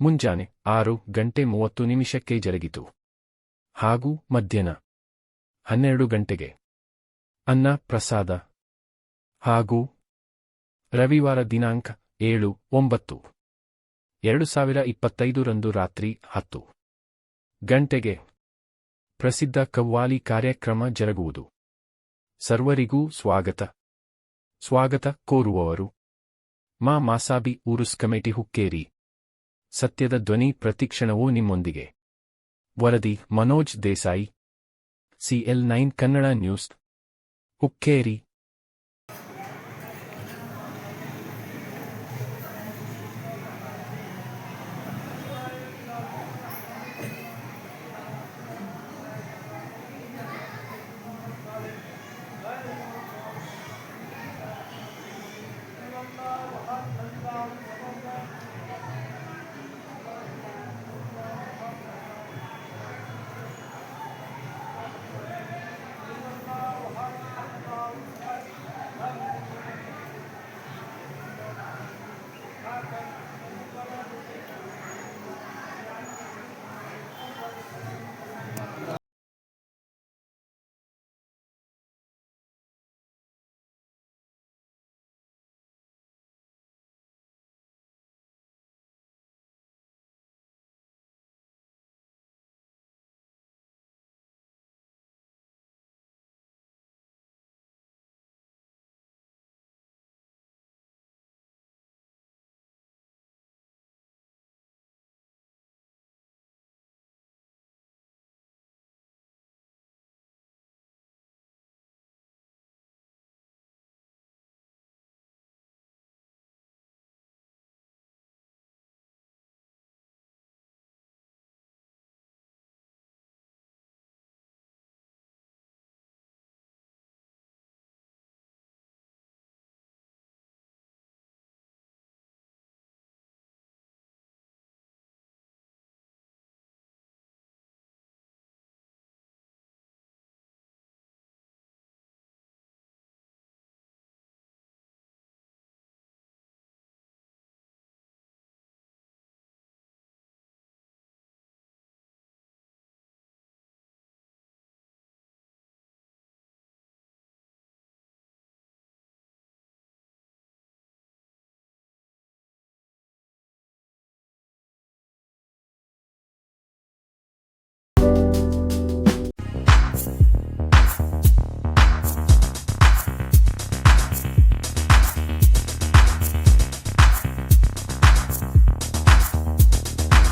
ಮುಂಜಾನೆ ಆರು ಗಂಟೆ ಮೂವತ್ತು ನಿಮಿಷಕ್ಕೆ ಜರುಗಿತು. ಹಾಗೂ ಮಧ್ಯಾಹ್ನ ಹನ್ನೆರಡು ಗಂಟೆಗೆ ಅನ್ನ, ಪ್ರಸಾದ ಹಾಗೂ ರವಿವಾರ ದಿನಾಂಕ ಏಳು ಒಂಬತ್ತು ಎರಡು ಸಾವಿರ ಇಪ್ಪತ್ತೈದರಂದು ರಾತ್ರಿ ಹತ್ತು ಗಂಟೆಗೆ ಪ್ರಸಿದ್ಧ ಕವ್ವಾಲಿ ಕಾರ್ಯಕ್ರಮ ಜರುಗುವುದು. ಸರ್ವರಿಗೂ ಸ್ವಾಗತ. ಸ್ವಾಗತ ಕೋರುವವರು. ಮಾ ಮಾಸಾಬಿ ಊರುಸ್ ಕಮಿಟಿ ಹುಕ್ಕೇರಿ. ಸತ್ಯದ ಧ್ವನಿ ಪ್ರತಿಕ್ಷಣವೂ ನಿಮ್ಮೊಂದಿಗೆ. ವರದಿ Manoj Desai. CL nine Kannada news. Hukkeri.